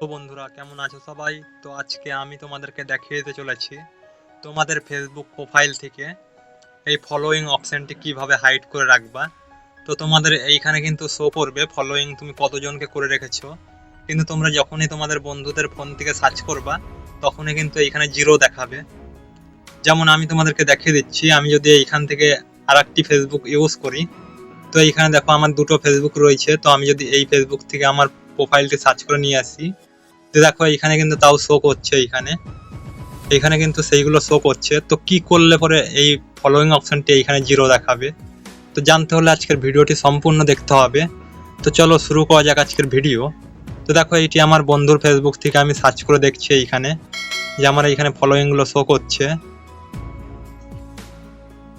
তো বন্ধুরা, কেমন আছো সবাই? তো আজকে আমি তোমাদেরকে দেখিয়ে দিতে চলেছি তোমাদের ফেসবুক প্রোফাইল থেকে এই ফলোয়িং অপশনটি কীভাবে হাইড করে রাখবা। তো তোমাদের এইখানে কিন্তু শো করবে ফলোয়িং তুমি কতজনকে করে রেখেছো। কিন্তু তোমরা যখনই তোমাদের বন্ধুদের ফোন থেকে সার্চ করবা, তখনই কিন্তু এইখানে জিরো দেখাবে। যেমন আমি তোমাদেরকে দেখিয়ে দিচ্ছি, আমি যদি এইখান থেকে আর একটি ফেসবুক ইউজ করি, তো এইখানে দেখো আমার দুটো ফেসবুক রয়েছে, তো আমি যদি এই ফেসবুক থেকে আমার প্রোফাইলটি সার্চ করে নিয়ে আসি দেখো এখানে কিন্তু তাও শো করছে এইখানে এখানে কিন্তু সেইগুলো শো করছে। তো কি করলে পরে এই ফলোয়িং অপশনটি এইখানে জিরো দেখাবে? তো জানতে হলে আজকের ভিডিওটি সম্পূর্ণ দেখতে হবে। তো চলো শুরু করা যাক আজকের ভিডিও। তো দেখো এইটি আমার বন্ধুর ফেসবুক থেকে আমি সার্চ করে দেখছি এইখানে যে আমার এইখানে ফলোয়িংগুলো শো করছে।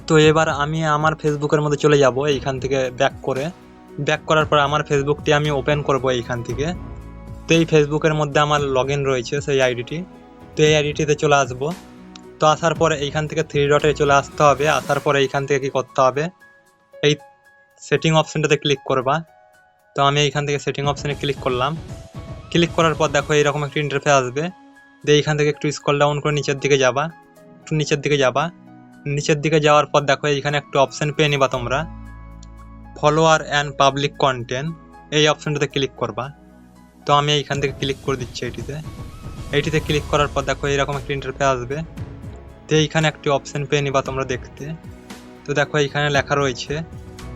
তো এবার আমি আমার ফেসবুকের মধ্যে চলে যাব এইখান থেকে ব্যাক করে। ব্যাক করার পর আমার ফেসবুকটি আমি ওপেন করব এইখান থেকে। তো এই ফেসবুকের মধ্যে আমার লগ ইন রয়েছে, সেই আইডিটি তো এই আইডিটিতে চলে আসব। তো আসার পরে এইখান থেকে থ্রি ডটে চলে আসতে হবে। আসার পরে এইখান থেকে কি করতে হবে? এই সেটিং অপশনটাতে ক্লিক করবা। তো আমি এইখান থেকে সেটিং অপশনে ক্লিক করলাম। ক্লিক করার পর দেখো এরকম একটা ইন্টারফেস আসবে। দিয়ে এইখান থেকে একটু স্ক্রল ডাউন করে নিচের দিকে যাবা। একটু নিচের দিকে যাবা। নিচের দিকে যাওয়ার পর দেখো এইখানে একটু অপশন পেয়ে নিবা তোমরা। ফলোয়ার অ্যান্ড পাবলিক কন্টেন্ট এই অপশনটাতে ক্লিক করবা। তো আমি এইখান থেকে ক্লিক করে দিচ্ছি এটিতে এইটিতে ক্লিক করার পর দেখো এরকম একটা ইন্টারফেস আসবে। তো এইখানে একটি অপশান পেয়ে নিবা তোমরা দেখতে। তো দেখো এইখানে লেখা রয়েছে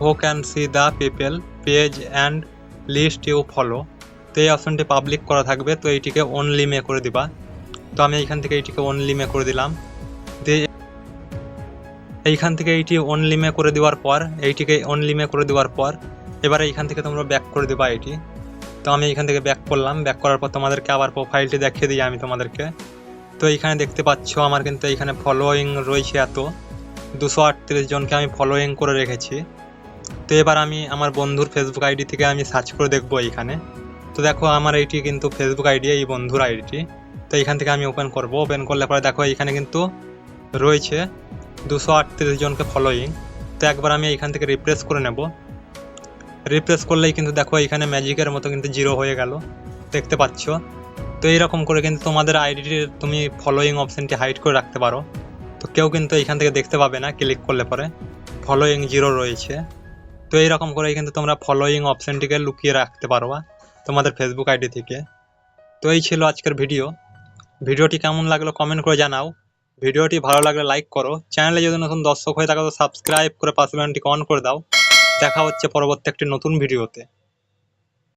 who can see the people page and list you follow তো এই অপশনটি পাবলিক করা থাকবে, তো এইটিকে অনলি মে করে দিবা। তো আমি এইখান থেকে এইটিকে অনলি মে করে দিলাম। দিয়ে এইখান থেকে এইটি অনলি মে করে দেওয়ার পর, এইটিকে অনলি মে করে দেওয়ার পর, এবারে এইখান থেকে তোমরা ব্যাক করে দেবা এটি তো আমি এখান থেকে ব্যাক করলাম। ব্যাক করার পর তোমাদেরকে আবার প্রোফাইলটি দেখিয়ে দিই আমি তোমাদেরকে। তো এইখানে দেখতে পাচ্ছ আমার কিন্তু এইখানে ফলোয়িং রয়েছে এত। দুশো আটত্রিশ জনকে আমি ফলোয়িং করে রেখেছি। তো এবার আমি আমার বন্ধুর ফেসবুক আইডি থেকে আমি সার্চ করে দেখব এইখানে তো দেখো আমার এইটি কিন্তু ফেসবুক আইডি এই বন্ধুর আইডিটি তো এইখান থেকে আমি ওপেন করব। ওপেন করলে পরে দেখো এইখানে কিন্তু রয়েছে দুশো আটত্রিশ জনকে ফলোয়িং তো একবার আমি এইখান থেকে রিপ্রেস করে নেব। রিপ্রেস করলেই কিন্তু দেখো এখানে ম্যাজিকের মতো কিন্তু জিরো হয়ে গেল। দেখতে পাচ্ছ? তো এইরকম করে কিন্তু তোমাদের আইডিটির তুমি ফলোয়িং অপশনটি হাইড করে রাখতে পারো। তো কেউ কিন্তু এখান থেকে দেখতে পাবে না ক্লিক করলে পরে। ফলোয়িং জিরো রয়েছে। তো এইরকম করে কিন্তু তোমরা ফলোয়িং অপশানটিকে লুকিয়ে রাখতে পারবা তোমাদের ফেসবুক আইডি থেকে। তো এই ছিল আজকের ভিডিও ভিডিওটি কেমন লাগল কমেন্ট করে জানাও। ভিডিওটি ভালো লাগলে লাইক করো। চ্যানেলে যদি নতুন দর্শক হয়ে থাকো তো সাবস্ক্রাইব করে পাশে অন করে দাও। দেখা হচ্ছে পরবর্তী একটি নতুন ভিডিওতে।